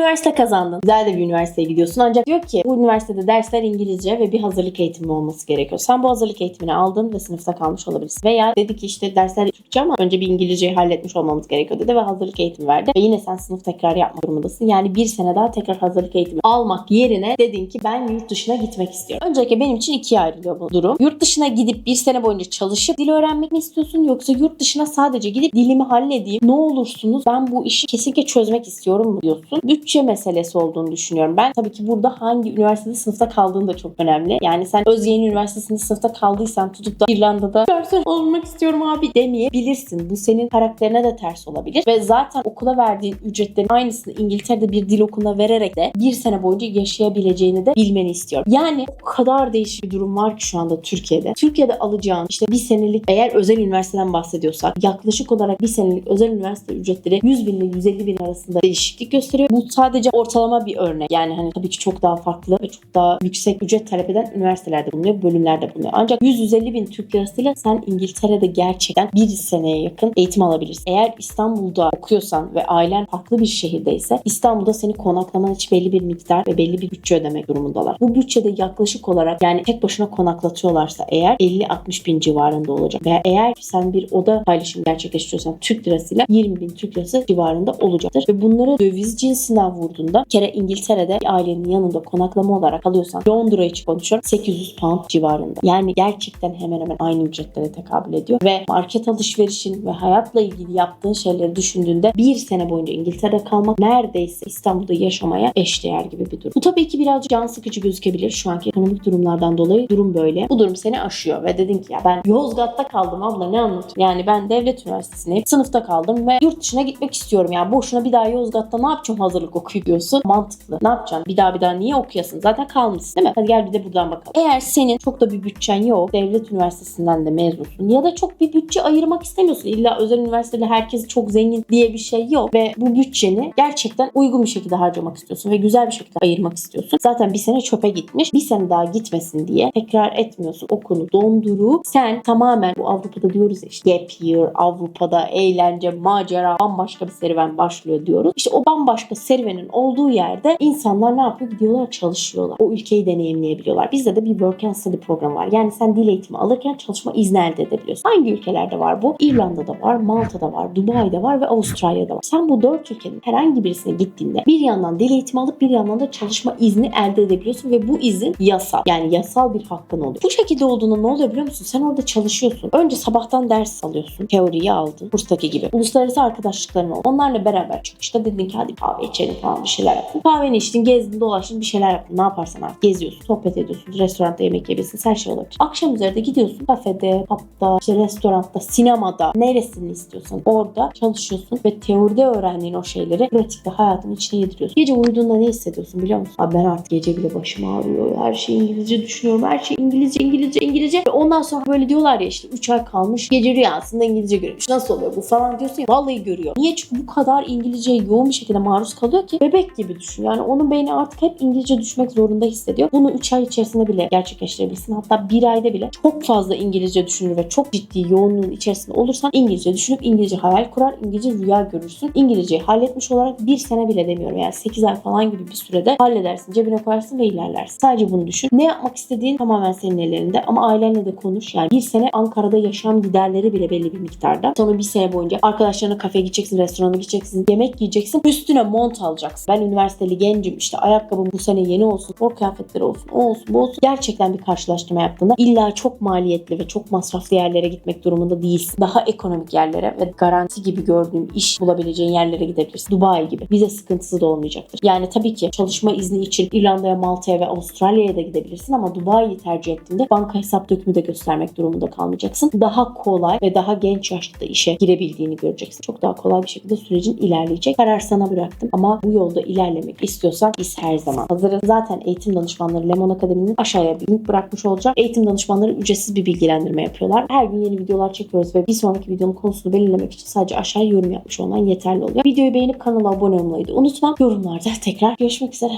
üniversite kazandın. Güzel de bir üniversiteye gidiyorsun. Ancak diyor ki bu üniversitede dersler İngilizce ve bir hazırlık eğitimi olması gerekiyor. Sen bu hazırlık eğitimini aldın ve sınıfta kalmış olabilirsin. Veya dedi ki işte dersler Türkçe ama önce bir İngilizceyi halletmiş olmamız gerekiyor dedi ve hazırlık eğitimi verdi. Ve yine sen sınıf tekrar yapma durumundasın. Yani bir sene daha tekrar hazırlık eğitimi almak yerine dedin ki ben yurt dışına gitmek istiyorum. Öncelikle benim için ikiye ayrılıyor bu durum. Yurt dışına gidip bir sene boyunca çalışıp dil öğrenmek mi istiyorsun yoksa yurt dışına sadece gidip dilimi halledeyim ne olursunuz ben bu işi kesinlikle çözmek istiyorum mu diyorsun. Bütçe meselesi olduğunu düşünüyorum. Ben tabii ki burada hangi üniversitede sınıfta kaldığın da çok önemli. Yani sen Özyeğin Üniversitesi'nde sınıfta kaldıysan tutup da İrlanda'da garson olmak istiyorum abi demeyebilirsin. Bu senin karakterine de ters olabilir. Ve zaten okula verdiğin ücretlerin aynısını İngiltere'de bir dil okuluna vererek de bir sene boyunca yaşayabileceğini de bilmeni istiyorum. Yani o kadar değişik bir durum var ki şu anda Türkiye'de. Türkiye'de alacağın işte bir senelik eğer özel üniversiteden bahsediyorsak yaklaşık olarak bir senelik özel üniversite ücretleri 100 bin ile 150 bin arasında değişiklik gösteriyor. Bu sadece ortalama bir örnek. Yani hani tabii ki çok daha farklı ve çok daha yüksek ücret talep eden üniversitelerde bulunuyor, bölümlerde bulunuyor. Ancak 100-150 bin Türk lirasıyla sen İngiltere'de gerçekten bir seneye yakın eğitim alabilirsin. Eğer İstanbul'da okuyorsan ve ailen farklı bir şehirdeyse İstanbul'da seni konaklaman için belli bir miktar ve belli bir bütçe ödemek durumundalar. Bu bütçede yaklaşık olarak yani tek başına konaklatıyorlarsa eğer 50-60 bin civarında olacak. Veya eğer sen bir oda paylaşımı gerçekleştiriyorsan Türk lirasıyla 20 bin Türk lirası civarında olacaktır. Ve bunları döviz cinsinden vurduğunda kere İngiltere'de bir ailenin yanında konaklama olarak alıyorsan Londra için konuşuyorum 800 pound civarında. Yani gerçekten hemen hemen aynı ücretlere tekabül ediyor. Ve market alışverişin ve hayatla ilgili yaptığın şeyleri düşündüğünde bir sene boyunca İngiltere'de kalmak neredeyse İstanbul'da yaşamaya eşdeğer gibi bir durum. Bu tabii ki birazcık can sıkıcı gözükebilir şu anki ekonomik durumlardan dolayı. Durum böyle. Bu durum seni aşıyor ve dedin ki ya ben Yozgat'ta kaldım abla ne anlatıyorsun? Yani ben devlet üniversitesine sınıfta kaldım ve yurt dışına gitmek istiyorum. Ya boşuna bir daha Yozgat'ta ne yapacağım hazırlık okuyup diyorsun. Mantıklı. Ne yapacaksın? Bir daha bir daha niye okuyasın? Zaten kalmışsın değil mi? Hadi gel bir de buradan bakalım. Eğer senin çok da bir bütçen yok. Devlet üniversitesinden de mezunsun. Ya da çok bir bütçe ayırmak istemiyorsun. İlla özel üniversitede herkes çok zengin diye bir şey yok. Ve bu bütçeni gerçekten uygun bir şekilde harcamak istiyorsun. Ve güzel bir şekilde ayırmak istiyorsun. Zaten bir sene çöpe gitmiş. Bir sene daha gitmesin diye tekrar etmiyorsun. Okulu dondurup sen tamamen bu Avrupa'da diyoruz ya işte gap year, Avrupa'da eğlence, macera, bambaşka bir serüven başlıyor diyoruz. İşte o bambaşka serüvenin olduğu yerde insanlar ne yapıyor? Gidiyorlar çalışıyorlar. O ülkeyi deneyimleyebiliyorlar. Bizde de bir work and study programı var. Yani sen dil eğitimi alırken çalışma izni elde edebiliyorsun. Hangi ülkelerde var bu? İrlanda'da var, Malta'da var, Dubai'de var ve Avustralya'da var. Sen bu dört ülkenin herhangi birisine gittiğinde bir yandan dil eğitimi alıp bir yandan da çalışma izni elde edebiliyorsun ve bu izin yasal. Yani yasal bir hakkın oluyor. Bu şekilde olduğunda ne oluyor biliyor musun? Sen orada çalışıyorsun. Önce sabahtan ders alıyorsun. Teoriyi aldın. Kurstaki gibi. Uluslararası arkadaşlıkların oldu. Onlarla beraber çıkışta dedin ki hadi kahve içelim falan bir şeyler yapın. Kahveni içtin, gezdin, dolaştın bir şeyler yaptın. Ne yaparsan artık. Geziyorsun, sohbet ediyorsun. Restoranda yemek yiyebilirsin. Her şey olabilir. Akşam üzeri de gidiyorsun. Kafede, pub'da, işte restoranda, sinemada neresini istiyorsan orada çalışıyorsun ve teoride öğrendiğin o şeyleri pratikte hayatın içine yediriyorsun. Gece uyuduğunda ne hissediyorsun biliyor musun? Abi ben artık gece bile başım ağrıyor. Her şey İngilizce düşünüyorum. Her şey İngilizce, İngilizce, İngilizce. Ve ondan sonra böyle diyorlar ya işte 3 ay kalmış. Gece rüyasında İngilizce görmüş. Nasıl oluyor bu falan diyorsun ya. Vallahi görüyor. Niye? Çünkü bu kadar İngilizceye yoğun bir şekilde maruz kalıyor ki bebek gibi düşün. Yani onun beyni artık hep İngilizce düşmek zorunda hissediyor. Bunu 3 ay içerisinde bile gerçekleştirebilirsin. Hatta bir ayda bile çok fazla İngilizce düşünür ve çok ciddi yoğunluğun içerisinde olursan İngilizce düşünüp İngilizce hayal kurar, İngilizce rüya görürsün. İngilizceyi halletmiş olarak bir sene bile demiyorum. Yani 8 ay falan gibi bir sürede halledersin. Cebine koyarsın ve ilerlersin. Sadece bunu düşün. Ne yapmak istediğin tamamen senin ellerinde ama ailenle de konuş. Yani bir sene Ankara'da yaşam giderleri bile belli bir miktarda. Sonra bir sene boyunca arkadaşlarına kafeye gideceksin, restorana gideceksin, yemek yiyeceksin. Üstüne mont alacaksın. Ben üniversiteli gencim işte ayakkabım bu sene yeni olsun, spor kıyafetleri olsun, o olsun, bu olsun. Gerçekten bir karşılaştırma yaptığında illa çok maliyetli ve çok masraflı yerlere gitmek durumunda değilsin. Daha ekonomik yerlere ve garanti gibi gördüğüm iş bulabileceğin yerlere gidebilirsin. Dubai gibi. Vize sıkıntısı da olmayacaktır. Yani tabii ki çalışma izni için İrlanda'ya, Malta'ya ve Avustralya'ya da gidebilirsin ama Dubai'yi tercih ettiğinde banka hesap dökümü de göstermek durumunda kalmayacaksın. Daha kolay ve daha genç yaşta işe girebildiğini göreceksin. Çok daha kolay bir şekilde sürecin ilerleyecek. Karar sana bıraktım ama bu yolda ilerlemek istiyorsan biz her zaman hazırız. Zaten eğitim danışmanları Lemon Akademi'nin aşağıya bir link bırakmış olacak. Eğitim danışmanları ücretsiz bir bilgilendirme yapıyorlar. Her gün yeni videolar çekiyoruz ve bir sonraki videonun konusunu belirlemek için sadece aşağıya yorum yapmış olman yeterli oluyor. Videoyu beğenip kanala abone olmayı da unutma. Yorumlarda tekrar görüşmek üzere.